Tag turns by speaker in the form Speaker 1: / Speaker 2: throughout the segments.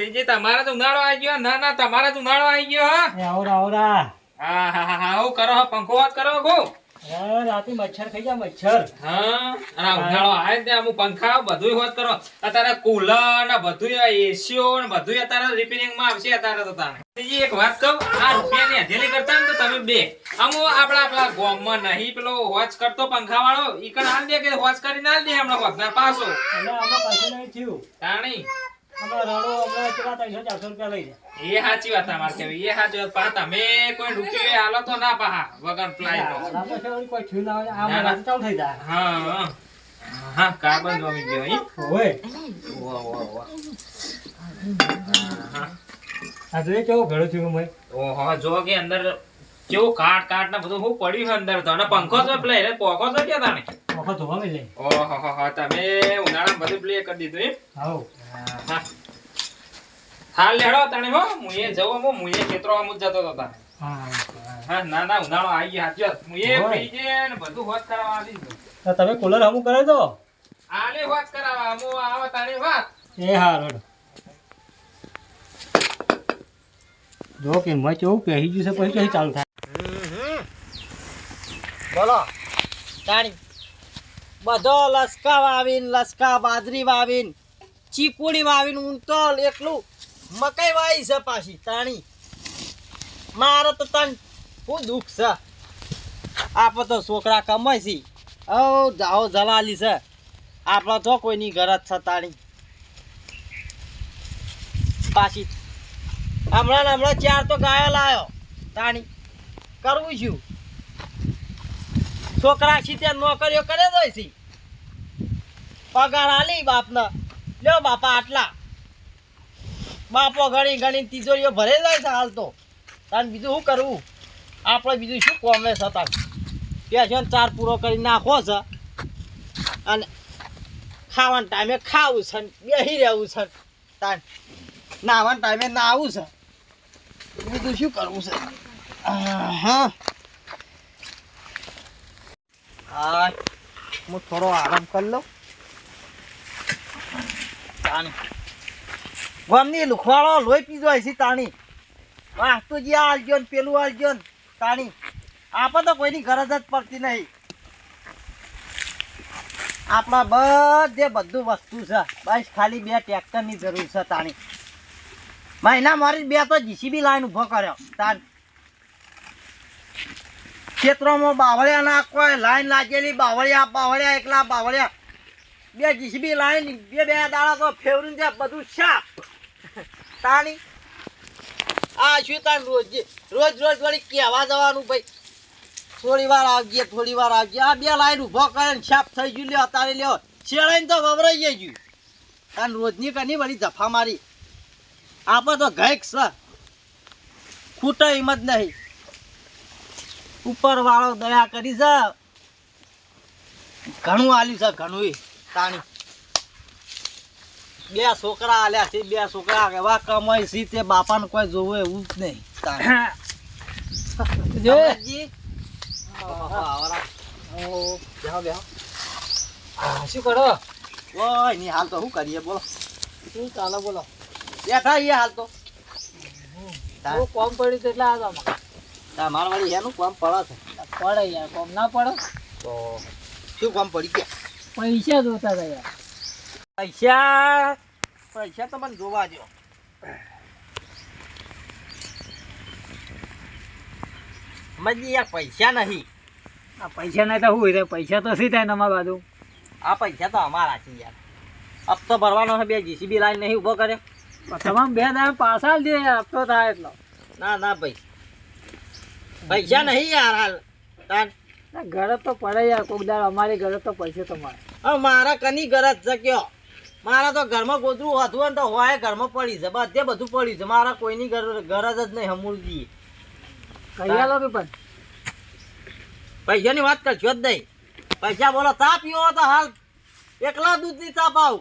Speaker 1: હા તમારા તો ઉનાળો આવી ગયો. ના ના તમારા તો ઉનાળો આવી ગયો હા.
Speaker 2: આવરા આવરા.
Speaker 1: હા હા હા હા કરો પંખો વાત કરો ગો
Speaker 2: રાતે મચ્છર ખાઈ જા મચ્છર.
Speaker 1: હા અને ઉનાળો આવે ને ત્યાં અમુક પંખા બધું હોત કરો. અત્યારે કુલર ને બધું એસીઓ ને બધું અત્યારે રિપેરિંગમાં આવશે અત્યારે તો તારે બીજી એક વાત કહું આ રૂપિયાની હથેલી કરતા ને તો તમે બે. અમુ આપડા આપડા ગામમાં નહીં પેલો વોચ કરતો પંખા વાળો ઈ કણ હાલ દે કે વોચ કરીને હાલ દે હમણાં પાછો?
Speaker 2: કશું નહીં થયું.
Speaker 1: તાણી. એ સાચી વાત અમારે કેવી એ સાચી વાત. કોઈ રૂપિયો હાલો તો ના પાહા વગર
Speaker 2: છે
Speaker 1: હા હા. હા કાર્બન જોમી ગયો ઈ
Speaker 2: હોય
Speaker 1: વાહ વાહ. હા
Speaker 2: કેવું થયું
Speaker 1: ઓહો જો કે અંદર કેવું કાટ કાટ ને બધું શું પડ્યું છે અંદર. તો પંખો તો પેલા રે પોખો તો ક્યાં તાણે
Speaker 2: વખત ધોવા મેં લઈ
Speaker 1: ઓહો હો હો તમે ઉનાળામાં બધું પ્લે કરી દીધું એમ? હા. હાલ લેડો તણે હો. મુયે જવો મો મુયે ખેતરો આમ જતો તો તા
Speaker 2: હા.
Speaker 1: હા ના ના ઉનાળો આવી ગયો હાચી વાત. પી જે ને બધું હોત કરાવવા આવી
Speaker 2: તો તમે કુલર હમું કરાવી દો
Speaker 1: આલે હોત કરાવવા મો આવો તાણે વાત
Speaker 2: એ હા રડો જો કે મેં કેવું કહી ગયું છે પછી કઈ ચાલુ થાય?
Speaker 3: બોલો. તાણી બધો લસકા વાવીન લસકા બાજરી વાવીન ચીકુડી વાવીન તો એકલું. મકાઈ વાઈ છે પાછી, તાણી. મારે તો તન હું દુઃખ છે. આપણે તો છોકરા કમાય છે. ઓ જાઓ જલાલી છે. આપણે તો કોઈની ગરજ છે તાણી. પાછી, હમણાં ને હમણાં ચાર તો ગાયો લાયો, તાણી. કરવું છું છોકરા છે ત્યાં નોકરીઓ કરે છે. પગાર આલી બાપને. લ્યો બાપા આટલા. બાપો ઘણી ઘણી તિજોરીઓ ભરે જાય છે હાલ તો. તાન બીજું શું કરવું? આપણે બીજું શું કોમે છે ત્યાં છે ચાર પૂરો કરી નાખો છે. અને ખાવાના ટાઈમે ખાવું છે બેસી રહેવું છે. તાન નાવાના ટાઈમે નાવું છે. બીજું શું કરવું છે? હા હા, હું થોડો આરામ કરી લઉં. તાણી ગમની લુખવાળો લોહી પીધો હશે તાણી. વાહ, તો જે આલજો ને, પેલું આલજો ને, તાણી. આપણે તો કોઈની ગરજ જ પડતી નહીં. આપણા બધે બધું વસ્તુ છે. બસ ખાલી બે ટ્રેક્ટરની જરૂર છે તાણી. મહિના મારી બે તો જીસીબી લાઈન ઊભો કર્યો. તાણ ખેતરોમાં બાવળિયા નાખવા લાઈન લાગેલી, બાવળિયા બાવળિયા, એકલા બાવળિયા. બે જીસીબી લાઈન, બે બે દાડા તો ફેવરીને બધું શાપ તાણી. આ શું તાણ રોજ રોજ રોજ વળી કહેવા જવાનું ભાઈ. થોડી વાર આવજે, થોડી વાર આવજે. આ બે લાઈન ઊભો કરે શાપ થઈ ગયું. લ્યો તારે લ્યો. શેળાઈને તો વવરાઈ ગયું. તાન રોજની કની વળી જફા મારી. આપણે તો ઘેક છે ખૂટે એમ જ નહીં. ઉપર વાળો દયા કરી છે ઘણું આલ્યું છે ઘણું તાણી. બે છોકરા આલ્યા છે બે છોકરા એવા કમાય છે તે બાપાને કોઈ જોવું એવું જ નહીં.
Speaker 2: શું કરો?
Speaker 3: ઓયની હાલ તો શું કરીએ? બોલો.
Speaker 2: શું ચાલો? બોલો.
Speaker 3: બેઠા એ હાલ તો.
Speaker 2: કોમ પડ્યું એટલે આ
Speaker 3: તમાર વાળી એનું કોમ પડે છે.
Speaker 2: પડે યાર કોમ ના પડે.
Speaker 3: તો શું કોમ પડી ગયા?
Speaker 2: પૈસા જોતા હતા યાર.
Speaker 3: પૈસા. પૈસા તો મને જોવા દો મજી યાર પૈસા નહીં.
Speaker 2: આ પૈસા નહીં તો શું પૈસા તો શી થાય ને અમારા બાજુ?
Speaker 3: આ પૈસા તો અમારા છે યાર. હપ્તો ભરવાનો છે બે જીસીબી લાઈન નહીં ઊભો કરે
Speaker 2: તમામ બે દાડા પાછા દે હપ્તો થાય એટલો.
Speaker 3: ના ના ભાઈ. પૈસા નહીં યાર હાલ. તાન.
Speaker 2: ના, તો પડે યાર કોક દાડ અમારી ગરજ તો પૈસા તો મળે
Speaker 3: હવે મારા કની ગરજ છે કયો? મારા તો ઘરમાં ગોદરું હતું ને તો હોય ઘરમાં પડી છે. બધે બધું પડ્યું છે. મારા કોઈની ઘર ગરજ જ નહીં હમૂળજી
Speaker 2: કહી લો પણ?
Speaker 3: પૈસાની વાત કરશો જ નહીં. પૈસા બોલો ચા પીવો તો હાલ. એકલા દૂધની ચા પાવ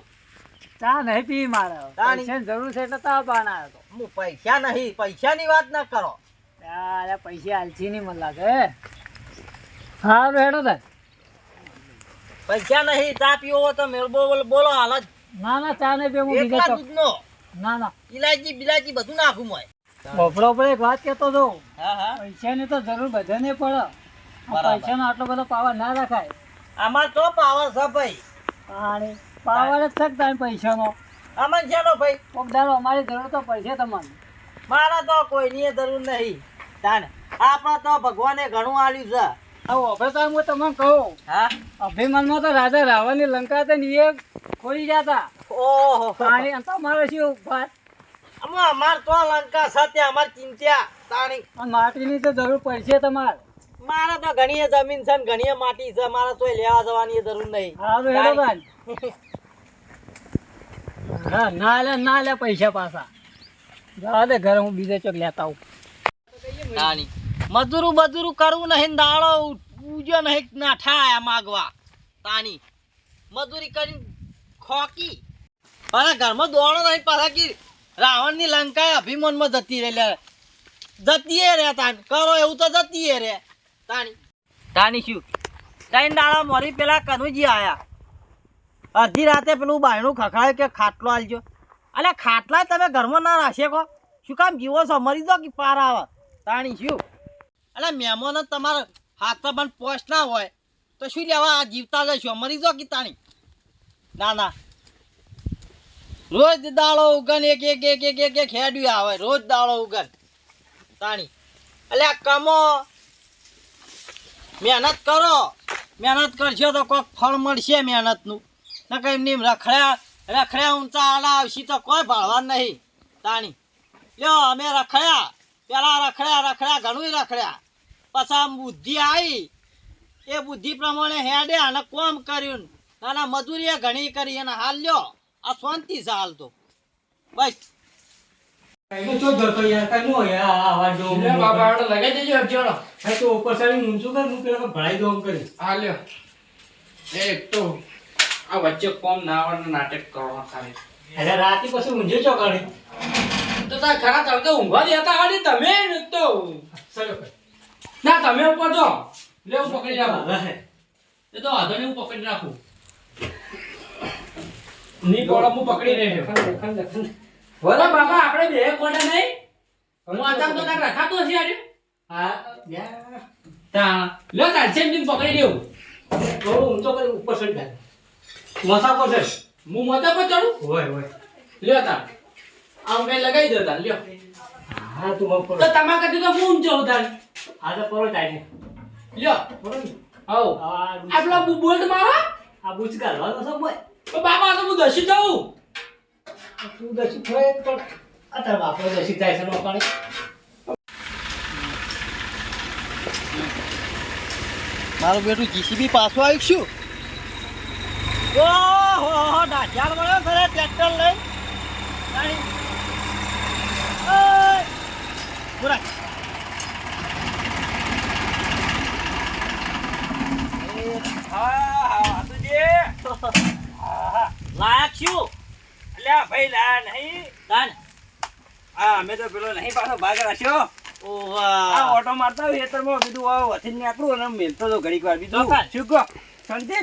Speaker 2: ચા નહીં પી મારે. પૈસાની જરૂર છે એટલે ચા પાના આવ્યો તો
Speaker 3: હું પૈસા નહીં પૈસાની વાત ના કરો.
Speaker 2: અરે પૈસા આલસી નહીં મને લાગે હા રેડો થાય
Speaker 3: પૈસા નહીં ચા પીવો તો મેળવો બોલો- બોલો હાલ જ.
Speaker 2: ના ના ચા ને બે હું બીજા
Speaker 3: એકલા
Speaker 2: તો
Speaker 3: દૂધનો?
Speaker 2: ના ના
Speaker 3: ઈલાયચી બિલાયચી બધું નાખું મોય
Speaker 2: બફડો પર એક વાત કહેતો હતો
Speaker 3: હા હા.
Speaker 2: પૈસાની તો જરૂર બધાને પડે. પૈસાનો આટલો બધો પાવર ના રખાય.
Speaker 3: આમાં તો પાવર છે ભાઈ.
Speaker 2: પાણી પાવર જ છે તારે પૈસાનો?
Speaker 3: આમાં શેનો ભાઈ?
Speaker 2: કોક દાડો અમારી જરૂર તો પૈસા તમારે.
Speaker 3: મારા તો કોઈની જરૂર નહીં. તાને આપણા તો ભગવાને ઘણું આલ્યું છે.
Speaker 2: હું તમને કહું.
Speaker 3: હા?
Speaker 2: અભિમાનમાં તો રાજા રાવણની લંકા હતી એ ખોઈ જતા
Speaker 3: ઓહો.
Speaker 2: પાણી શું
Speaker 3: અમાર તો લંકા સાથે અમાર ચિંત્યા તાણી.
Speaker 2: માટીની તો જરૂર પડશે તમારે.
Speaker 3: મારે તો ઘણી જમીન છે ને ઘણી માટી છે મારે તો લેવા જવાની જરૂર નહીં.
Speaker 2: હા ના લે ના લે પૈસા પાછા. જવા દે ઘરે હું બીજે ચોક લેતા આવું.
Speaker 3: તાણી. મજૂરું બજૂરું કરવું નહીં દાળો ઉજો નહીં નાઠા આયા માગવા. તાણી મજૂરી કરીને ખોકી. પાછા ઘરમાં દોડો નહીં, પાછા કે રાવણની લંકા અભિમાનમાં જતી રહે જતી રે તાણ કરો એવું તો જતી રે. તાણી તાની શું? ત્રણ દાડા મોરી પેલા કનુજી આયા. અડધી રાતે પેલું બાયણું ખખડાય કે ખાટલો આલજો. અલે ખાટલા તમે ઘરમાં ના રાખશે કો. શું કામ જીવો છો? મરી દો કે પાર આવે. તાણી શું? અલે મહેમાનો તમારે હાથમાં પણ પોસ્ટ ના હોય, તો શું લેવા આ જીવતા જશો મરી દો કે તાણી ના ના. રોજ દાડો ઉગન, એક એક એક એક એક એક હેડ્યું આવે. રોજ દાડો ઉગન. તાણી. અલે આ કમો. મહેનત કરો. મહેનત કરશો તો કોઈક ફળ મળશે મહેનતનું. ના કઈ એમની રખડ્યા રખડ્યા ઊંચા આડા આવશે તો કોઈ ભાળવા નહીં. તાણી. લ્યો, અમે રખડ્યા. પેલા રખડ્યા રખડ્યા ઘણું રખડ્યા. પછી બુદ્ધિ આવી એ બુદ્ધિ પ્રમાણે હેડ્યા અને કોમ કર્યું. નાના મજૂરી ઘણી કરી અને હાલ લ્યો. આ શાંતિ છે હાલ તો. બસ.
Speaker 1: લે બાબા આડો લગાઈ દેજો હરજોડો હા લ્યો. એક તો આ વચ્ચે કોમ ના આવડે નાટક કરો ખાલી. તો તા ખરા તડકે ઊંઘવા દેતા આવડે તમે? તો ના તમે ઉપર જો. લે હું પકડી રાખું. એ તો વાંધો નહીં હું પકડી રાખું. ની પોળો હું પકડી રહ્યો બોલો બાબા આપણે બે કોડે નહીં? હું આતામ તો તાર રખાતો છે યાર તા લે તાર છે એમ પકડી લેવું હું મોટા પર ચડું લ્યો તાર. આમ મેં લગાઈ દો તાર લ્યો. તો તમારા કરતી તો હું ઊંચો હું તાર લ્યો. હવ આપલો બુ- બોલ્ટ મારો? તો બાબા તો હું દસી જાઉં.
Speaker 3: મારું બેટું જીસીબી પાછું આવ્યું શું? ઓહો ડાઢિયાળ મળ્યો ખરે ટ્રેક્ટર લઈ ગાડી. ઓય. ઊભો રાખ. લાયક શું તાન.
Speaker 4: અમે તો પેલો નહીં પાછો ભાગ રાખ્યો આ ઓટો મારતા હોય ખેતરમાં બીજું આ વથી નીકળું અને મેલતો તો ઘડીક વાર બીજું. શું કહો શાંતિ?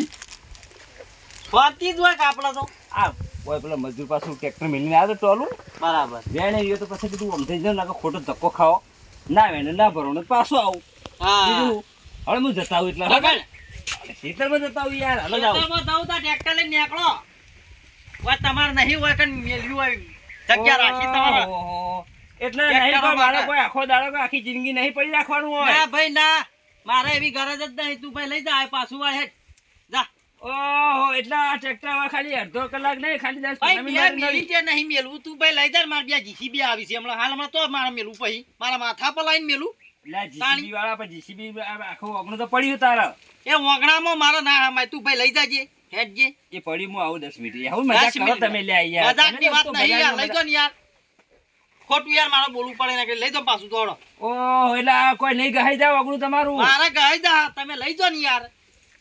Speaker 3: સ્વાતી જ હોય કે આપણા તો
Speaker 4: આ ઓય પેલો મજૂર પાછું ટ્રેક્ટર મેલીને આવ્યો ટોલું
Speaker 3: બરાબર
Speaker 4: વેણે ગયો તો પછી બધું અમથે નાખો ખોટો ધક્કો ખાઓ ના વેણે ના ભરો પાછો આવું
Speaker 3: હા
Speaker 4: બીજું હવે હું જતા આવું એટલે. ખેતરમાં જતા આવું યાર. હાલો જાઓ.
Speaker 3: ખેતરમાં જાઉં તો ટ્રેક્ટર લઈને નીકળો. હોય તમારે નહીં હોય કે મેલ્યું હોય. જગ્યા રાખી તમારે.
Speaker 4: એટલે નહીં કોઈ મારે કોઈ આખો દાડો કોઈ આખી જિંદગી નહીં પડી રાખવાનું હોય.
Speaker 3: ના ભાઈ ના. મારે એવી ગરજ જ નહીં. તું ભાઈ લઈ જા પાછું વાળ હેઠ. જા.
Speaker 4: ઓહો એટલે આ ટ્રેક્ટર હવે ખાલી અડધો કલાક નહીં ખાલી દસ મિનિટ
Speaker 3: નહીં મેલવું તું ભાઈ લઈ જા મારે બે જીસીબી આવી છે. હમણાં હાલ હમણાં તો મારે મેલું પછી. મારા માથા પર લાઈન મેલું.
Speaker 4: જીસીબી વાળા પણ જીસીબી આખું અગણું તો પડ્યું તારા.
Speaker 3: એ વગડામાં મારે ના હમાય તું ભાઈ લઈ જાજે હેઠ
Speaker 4: એ પડી હું આવું દસ મિનિટ. આવું મજાક કરો તમે લ્યા યાર.
Speaker 3: મજાકની વાત નહીં યાર લઈ જાઓ ને યાર. ખોટું યાર મારે બોલવું પડે ને લઈ જાઓ પાછું દોડો.
Speaker 4: ઓહ એટલે આ કોઈ નહીં ગહાઈ જાવ અગણું તમારું?
Speaker 3: મારે ગહાઈ જા તમે લઈ જો ને યાર.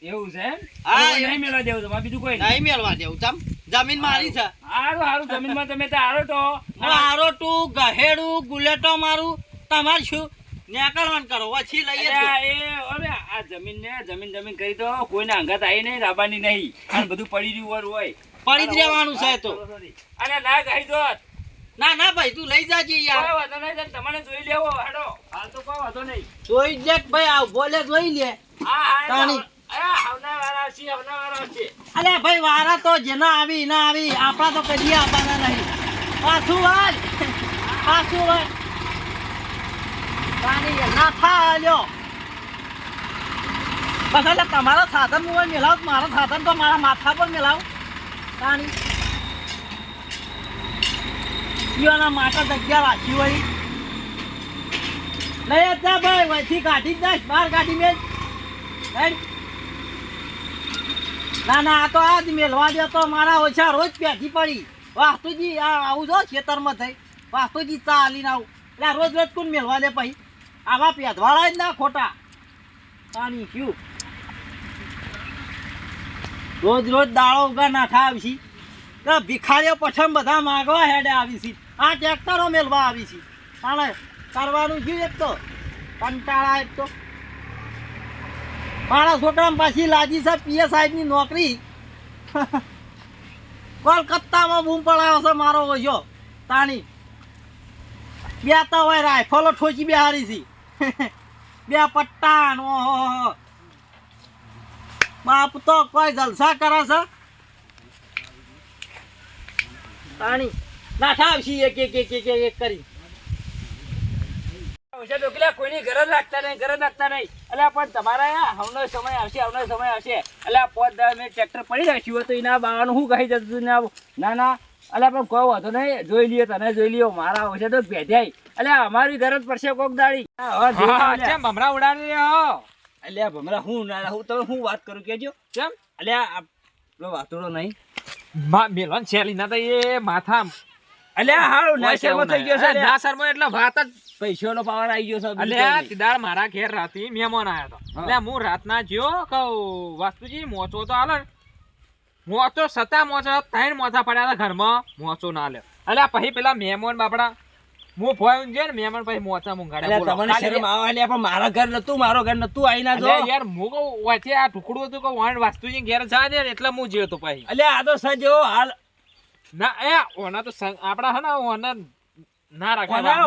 Speaker 4: એવું છે
Speaker 3: હા,
Speaker 4: નહીં મેળવા દેવું તમારે બીજું કોઈ નહીં.
Speaker 3: મેળવા દેવું તમ જમીન મારી છે.
Speaker 4: હારું હારું જમીનમાં તમે તો હારો તો.
Speaker 3: હારો તું ગહેડું ગુલેટો મારું તમારે શું? નેકળવાનું કરો પછી લઈએ
Speaker 4: એ અરે આ જમીન ને જમીન જમીન કરી તો કોઈને અંગાત આવી નહીં રાબાની નહીં. અને બધું પડી રહ્યું હોય હોય
Speaker 3: પડી જ રહેવાનું છે તો.
Speaker 4: અને ના ગઈ દો.
Speaker 3: ના ના ભાઈ તું લઈ જાજે યાર.
Speaker 4: કોઈ વાંધો નહીં સાહેબ, તમારે જોઈ લેવો હેડો. હાલ તો કોઈ વાંધો નહીં.
Speaker 3: જોઈ લે ભાઈ આવ બોલે જોઈ લે.
Speaker 4: હા
Speaker 3: તાણી.
Speaker 4: અરે
Speaker 3: ભાઈ વારા તો જેના આવી ના આવી આપણા તો કદી આવવાના નહીં. પાછું વાત પાછું વાજ પાણી ના થા લ્યો. બસ એટલે તમારા સાધન હું મેલાવ, મારા સાધન તો મારા માથા પર મેલાવ. પાણી ઈઓના માટે જગ્યા રાખી વળી લઈ જ ભાઈ વહીથી કાઢી જાય બહાર કાઢી હેડ. ના ના, આ તો આજ મેલવા દે, તો મારા ઓછા રોજ પેઠી પડી. વાસ્તુજી આવું જો ખેતરમાં થઈ. વાસ્તુજી, ચાલીને આવું. એટલે રોજ રોજ કોણ મેલવા દે પછી? આવા પેધવાળા જ ના ખોટા. પાણી ક્યુ? રોજ રોજ દાળો ઉગા નાખા આવી છે. ભિખારીઓ પછમ બધા માગવા હેડે આવી છે. આ ટ્રેક્ટરો મેલવા આવી છે. કરવાનું શું એક તો? કંટાળા એક તો. મારા છોકરાને પાછી લાજી છે પીએ સાહેબની નોકરી. કોલકાતામાં બૂમ પડાયો છે મારો ઓછો તાણી. બે તો હોય રાયફલો ઠોચી બેહારી છે. બે પટ્ટા નો બાપ તો કોઈ જલસા કરે છે? તાણી નાઠા આવશી એક એક એક એક એક કરી.
Speaker 4: કોઈની ઘરે રાખતા નહીં, ઘરે રાખતા નહીં. એટલે પણ તમારા આ સમય આવશે, આવનો સમય આવશે. એટલે પોત દસ મિનિટ ટ્રેક્ટર પડી રાખ્યું તો એના બાવાનું શું કહી જતું ના? ના ના એટલે પણ કોઈ વાંધો નહીં. જોઈ લ્યો તને જોઈ લ્યો. મારા હોય છે તો ભેજાય. એટલે અમારી ઘર જ પડશે કોક દાડી.
Speaker 1: કેમ ભમરા ઉડાડી રહ્યો
Speaker 4: અલ્યા ભમરા હું ના હું તમે હું વાત કરું કેજો
Speaker 1: કેમ?
Speaker 4: અલ્યા પેલો વાતુડો નહીં.
Speaker 1: મા- મેલોન શેલી ના તો એ માથા
Speaker 4: અલ્યા હારું નાશરમાં થઈ ગયો છે
Speaker 1: ના શરમો એટલે વાત જ
Speaker 4: પૈસોનો પાવર આવી ગયો છે
Speaker 1: અલ્યા તીદાળ મારા ઘેર રાતી મહેમાન આયો તો.
Speaker 4: હા.
Speaker 1: એટલે હું રાતના જ્યો કહું વાસ્તુજી મોચો તો ને. મોચો સતા મોચો ત્રણ મોચા પડ્યા હતા ઘરમાં. મોચો ના લે. અલ્યા પછી પેલા મહેમાન બાપડા હું ફોન છે ને મહેમાન પછી મોચા
Speaker 4: અલ્યા તમને શરમ આવે પણ મારા ઘર નતું મારો ઘર નતું આઈ ના જો
Speaker 1: યાર હું કહું વચ્ચે આ ટુકડું હતું કે વાણ વાસ્તુજી ઘેર જા દે ને એટલે હું જીવતો પછી.
Speaker 4: અલ્યા આ તો સજો હાલ.
Speaker 1: ના એ ઓના તો આપડા હે ને ઓના ના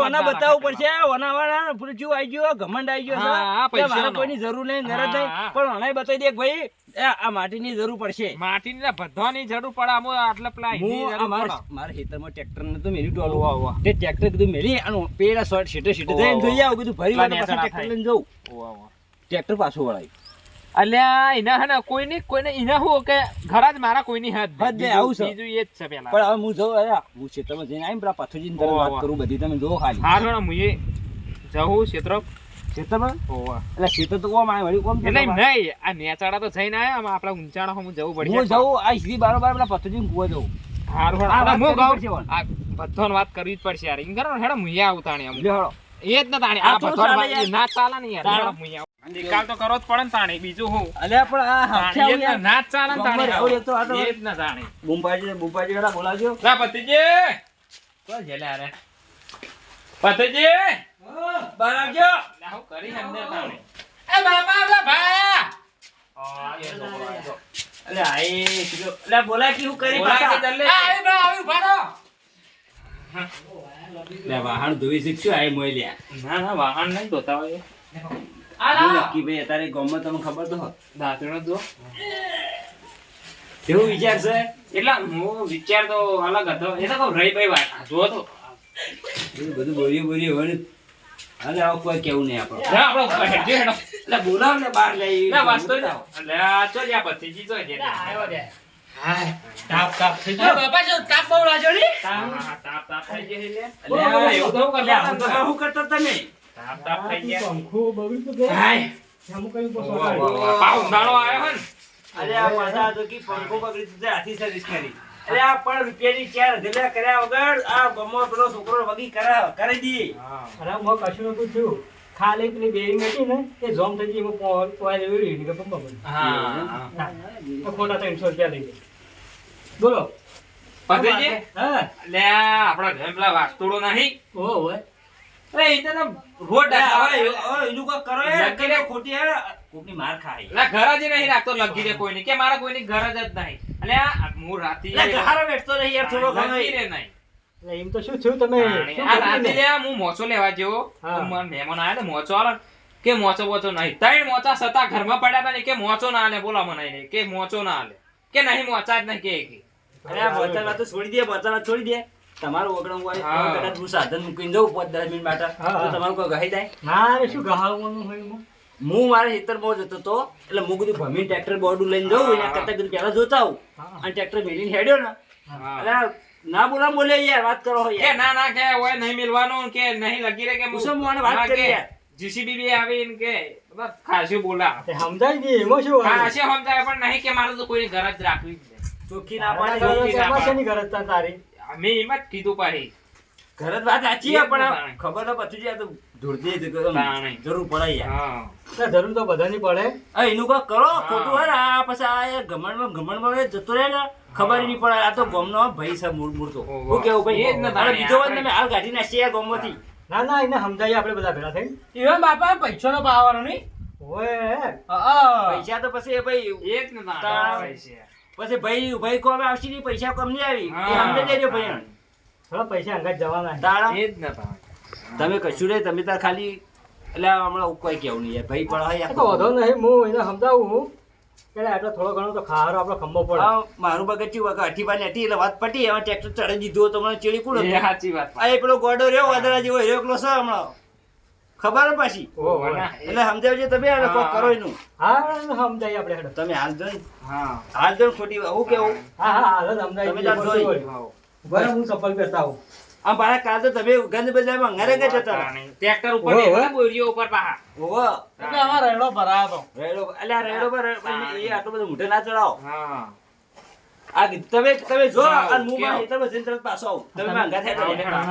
Speaker 4: ઓના બતાવવું પડશે ઓના વાળા ગયો ઘમંડ ગયો
Speaker 1: હા.
Speaker 4: કોઈની જરૂર નહીં ગરજ નહીં
Speaker 1: હા, હા.
Speaker 4: પણ ઓનાય બતાવી દે ભાઈ આ માટીની જરૂર પડશે
Speaker 1: માટીની જરૂર પડે આમ આટલા પેલા
Speaker 4: હું મારા ખેતરમાં ટ્રેક્ટર
Speaker 1: ને
Speaker 4: ટોલું. તે ટ્રેક્ટર કીધું મેલી અને પેલા શોર્ટ સીટે
Speaker 1: ઓવા,
Speaker 4: જઈને જોઈ આવું પાછા ટ્રેક્ટર. લઈને જવું. ટ્રેક્ટર પાછું વળાય
Speaker 1: અલ્યા એના હે ને કોઈની કોઈને એના હું કે ઘરા જ મારા કોઈની
Speaker 4: નહીં, આવું છે.
Speaker 1: બીજું એ જ છે પેલા.
Speaker 4: પણ હવે હું જઉં હું ખેતરમાં જઈને આવીને પેલા તરત
Speaker 1: ઓવા,
Speaker 4: વાત. કરું બધી તમે જોવો ખાલી.
Speaker 1: હારું ને મુએ જવું ક્ષેત્ર.
Speaker 4: ખેતરમાં
Speaker 1: ઓવા
Speaker 4: એટલે ખેતર તો કોમ આવે વળી કોમ
Speaker 1: નહીં આ નેચાડા તો જઈને આયા આમાં આપડા ઊંચાણા હું જવું
Speaker 4: હું
Speaker 1: પડશે
Speaker 4: આ સીધી બારોબાર પેલા પથ્થરજીને કૂવો જઉં.
Speaker 1: હારું હું. આ બધાને વાત કરવી જ પડશે યાર. એમ કરો ને હેડો મુએ આવું. આમ
Speaker 4: હેડો.
Speaker 1: એ જ ના તાણી.
Speaker 4: આ
Speaker 1: આ
Speaker 4: થોડું
Speaker 1: બધાને
Speaker 4: ચાલે
Speaker 1: વાત-
Speaker 4: યાર.
Speaker 1: ના ચાલે ને યાર.
Speaker 4: તાણે.
Speaker 1: હેડો. મુએ આવું. નિકાલ તો કરવો જ પડે ને તાણી બીજું હું?
Speaker 4: અલ્યા પણ આ હાથે
Speaker 1: એ જ ના જ ચાલે ને તાણી.
Speaker 4: ગમે
Speaker 1: આવું.
Speaker 4: આવું એ તો આટલો-
Speaker 1: એ જ ને તાણી.
Speaker 4: બુંબાજી બુંબાજી વાળા બોલાવજો.
Speaker 1: લા પતિજી કોણ છે લે અરે પતિજી
Speaker 4: બહાર
Speaker 1: લા હું કરી અંદર તાણી. એ બાપા લા ભાયા આ એ છોકરો
Speaker 4: અલ્યા એ અલ્યા બોલાય કે હું કરી પાછા?
Speaker 1: આવી
Speaker 4: અલ્યા વાહણ ધોઈ શીખશું આ મોય લ્યા
Speaker 1: ના ના વાહન નહીં ધોતા હોય આ
Speaker 4: હું
Speaker 1: લા.
Speaker 4: નક્કી ભાઈ અત્યારે ગામમાં તમને ખબર તો હોત.
Speaker 1: દાંતરડો ધો.
Speaker 4: કેવું વિચાર છે
Speaker 1: એટલે હું વિચાર તો અલગ હતો એ તો કહું રહી ભાઈ વાત જો તો
Speaker 4: બધું બોલ્યું બોલ્યું હોય અરે આવું કોઈ કેવું નહીં આપણે
Speaker 1: લે આપણો હેડજો હેડો.
Speaker 4: એટલે બોલાવ ને બહાર લઈ
Speaker 1: લે એટલે આ જ્યાં પતિજી જ્યાં. હાય, તાપ તાપ થઈ ગયો.
Speaker 3: બાપા જો તાપ બહુ લાગ્યો ને
Speaker 1: હા, હા, તાપ તાપ થઈ ગયો છે
Speaker 4: અલ્યા,
Speaker 1: એવું તો હું
Speaker 4: હું તો
Speaker 1: હતો.
Speaker 4: શું તમે
Speaker 1: તાપ તાપ થઈ ગયા.
Speaker 2: પંખો બગડ્યું તો
Speaker 1: હાય. વાહ, વાહ, વાહ. પાવ ઉનાળો આવ્યો હે ને.
Speaker 4: પાછા તો કી પંખો બગડી દીધો હાથી સર્વિસ કરી અરે આ પણ રૂપિયાની ચાર હજાર કર્યા વગર આ ગમો પેલો છોકરો વગી કરા કરી દી
Speaker 2: અરે હું કશું નતું થયું ખાલી પેલી બેરિંગ હતી ને એ જોમ થઈ ગઈ એમાં કે પંપા.
Speaker 1: હા,
Speaker 2: ખોટા ત્રણસો રૂપિયા લઈ ગયા બોલો.
Speaker 1: પતિજી,
Speaker 2: હા.
Speaker 1: લે આપણા ઘરે પેલા વાસ્તુડો નહીં.
Speaker 2: ઓ હોય
Speaker 1: એ તો રોડ
Speaker 4: અરે હવે
Speaker 1: લે
Speaker 4: એવું- હવે એનું કોઈ કરો યાર, ખોટી યાર, કોકની માર ખાય.
Speaker 1: ઘર જ નહીં રાખતો લગી રે કે મારા કોઈની ઘર જ નહીં. એટલે હું રાતી
Speaker 4: એટલે ગહારો બેઠતો નહીં યાર થોડો ઘણો
Speaker 1: નહીં.
Speaker 2: એમ તો શું થયું તમે?
Speaker 1: આ રાતે
Speaker 2: ને?
Speaker 1: હું મોચો લેવા જેવો.
Speaker 2: હા.
Speaker 1: મહેમાન આયા ને મોચો આલે કે મોચો બોચો નહીં. ત્રણ મોચા સતા ઘરમાં પડ્યા હતા ને કે મોચો ના આલે બોલા મને કે મોચો ના આલે. કે નહીં મોચા જ નહીં કે.
Speaker 4: અરે આ બોતલ તો છોડી દે બોતલ છોડી દે. તમારું ઓગણું હોય કદાચ હું સાધન મૂકીને જઉં પાંચ દસ મિનિટ માટે. તો તમારું કોઈ ગહાઈ જાય?
Speaker 2: ના રે શું ગહાવવાનું હોય
Speaker 4: હું મારા ખેતરમાં જતો તો એટલે હું કીધું ભમીને ટ્રેક્ટર બોર્ડું લઈને જવું એના કરતા કીધું પહેલા જોતા આવું. અને ટ્રેક્ટર મેલીને હેડ્યો ને. ના બોલા બોલે યાર વાત કરો યાર.
Speaker 1: ના ના કે ઓય નહીં મિલવાનું કે નહીં લગી રહે કે હું-
Speaker 4: મોને વાત કરી યાર.
Speaker 1: જીસીબી બી આવીને કે બસ ખાસું બોલા.
Speaker 2: સમજાય નહીં એમાં શું?
Speaker 1: ખાસી સમજાય પણ નહીં કે મારે તો કોઈ ઘર જ રાખવી જ નહીં.
Speaker 4: ચોખ્ખી ના પાડે
Speaker 1: ચોખ્ખી ના પાડે.
Speaker 2: ગરજ તા તારી?
Speaker 1: મેં એમ જ કીધું પાછી
Speaker 4: ઘર વાત સાચી છે પણ ખબર તો પછી જાય તો ધૂળતી જ ગરમ
Speaker 1: તાણે.
Speaker 4: જરૂર પડે યાર
Speaker 2: જરૂર તો બધાની પડે.
Speaker 4: આ એનું કોઈ કરો ખોટું હોય ને આ પછી આ એ ઘમંડમાં ઘમંડમાં જતો રહે ને ખબર નહીં પડે આ તો ગમનો ભાઈ છે મૂળ મૂળ તો. હું કેવું ભાઈ. બીજો હોય તમે હાલ કાઢી નાખીએ આ ગમમાંથી.
Speaker 2: ના ના એને સમજાય આપણે બધા ભેગા થઈ
Speaker 5: ઈવન બાપા પૈસા નો પાવાનો નહીં?
Speaker 2: ઓય.
Speaker 4: પૈસા તો પછી એ ભાઈ
Speaker 1: એક ને પૈસા.
Speaker 4: પછી ભાઈ ભાઈ કોમે આવશે નહીં પૈસા કમ નહીં આવી. એ. સમજી લેજો ભાઈ.
Speaker 2: થોડા પૈસા અંગાત જવાના છે.
Speaker 4: તાણા
Speaker 1: એ જ ના
Speaker 4: તમે કશું નહીં તમે તાર ખાલી એટલે આ હમણાં કોઈ કેવું નહીં ભાઈ પણ હા
Speaker 2: તો વાંધો નહીં હું એને સમજાવું હું. કે આટલો થોડો ઘણો તો ખારો આપણો ખંભો પડે.
Speaker 4: મારું બગચ્યું વગર અઠી પાની હતી એટલે વાત પટી હવે ટ્રેક્ટર ચડી દીધું તો મને ચેડી કુડ
Speaker 1: સાચી વાત.
Speaker 4: આ એ પેલો ગોડો રહ્યો વાદળા જેવો રહ્યો એકલો છે હમણાં. ખબર હે પાછી. એટલે સમજાવજો તમે અને કોક કરો એનું.
Speaker 2: હા સમજાય આપણે હેડો.
Speaker 4: તમે હાલ જો
Speaker 1: હા.
Speaker 4: હાલ જો ખોટી હું કેવું?
Speaker 2: હા હા હાલ સમજાય
Speaker 4: તમે
Speaker 2: જાણ
Speaker 4: જોઈ.
Speaker 2: બરાબર હું સફળ કરતા હું
Speaker 4: આમ પાછા કાલ તો તમે ગંદ બજારમાં અંગારે ગયા જતા હતા.
Speaker 1: ટ્રેક્ટર ઉપર
Speaker 2: ઓહો,
Speaker 1: બોરીઓ ઉપર પાહા
Speaker 4: ઓહો
Speaker 5: એટલે અમારે રેડો ભરા હતો
Speaker 4: રેડો અલ્યા રેડો પર એ આટલો બધો મૂઠે ના ચડાવો.
Speaker 1: હા.
Speaker 4: આ તમે તમે જો
Speaker 1: આ
Speaker 4: અને તમે તરત પાછો આવું. તમે અંગાથે હેડો.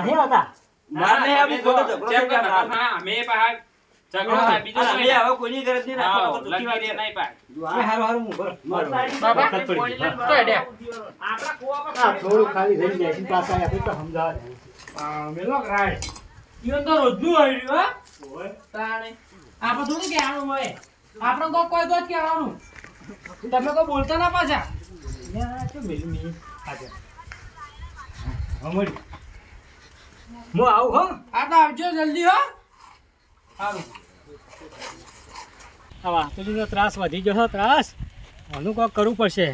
Speaker 2: નહીં આવતા?
Speaker 4: માર નહીં આવું,
Speaker 1: તમે
Speaker 4: ખોટો
Speaker 1: જો,
Speaker 4: ઝઘડો
Speaker 1: જેમ
Speaker 4: થઈ જાય
Speaker 1: કે
Speaker 4: માર.
Speaker 1: હા, અમે પાહા ઝઘડો. થાય, બીજું
Speaker 4: અમે હવે કોઈની ગરજ નહીં રાખો, તો છે.
Speaker 1: રે નહીં પાય.
Speaker 2: એ હારું હારું હું બરો- બરો.
Speaker 5: બાબા,
Speaker 2: વખત પડી ગયું.
Speaker 5: તો હેડે.
Speaker 1: આપણા કૂવા પર
Speaker 2: થોડું ખાલી રહી જાય છે પાછા આપણે તો સમજાવવા
Speaker 5: મેલો રાઈટ ઈવન તો રોજનું આવી રહ્યું હા તાણે આપણે થોડું કહેવાનું હોય આપણે તો કોઈ તો જ કહેવાનું તમે કોઈ બોલતા ના પાછા
Speaker 2: મેલું. હું આવું હો.
Speaker 5: આ તો આવજો જલ્દી હો. સારું
Speaker 2: આ વાતુલીનો ત્રાસ વધી ગયો છે ત્રાસ. આનું કોક કરવું પડશે.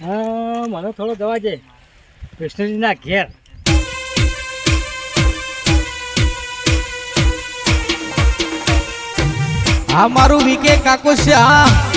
Speaker 2: હા મને થોડો દવા છે કૃષ્ણજીના ઘેર.
Speaker 6: આ મારું વીકે કાકો છે આ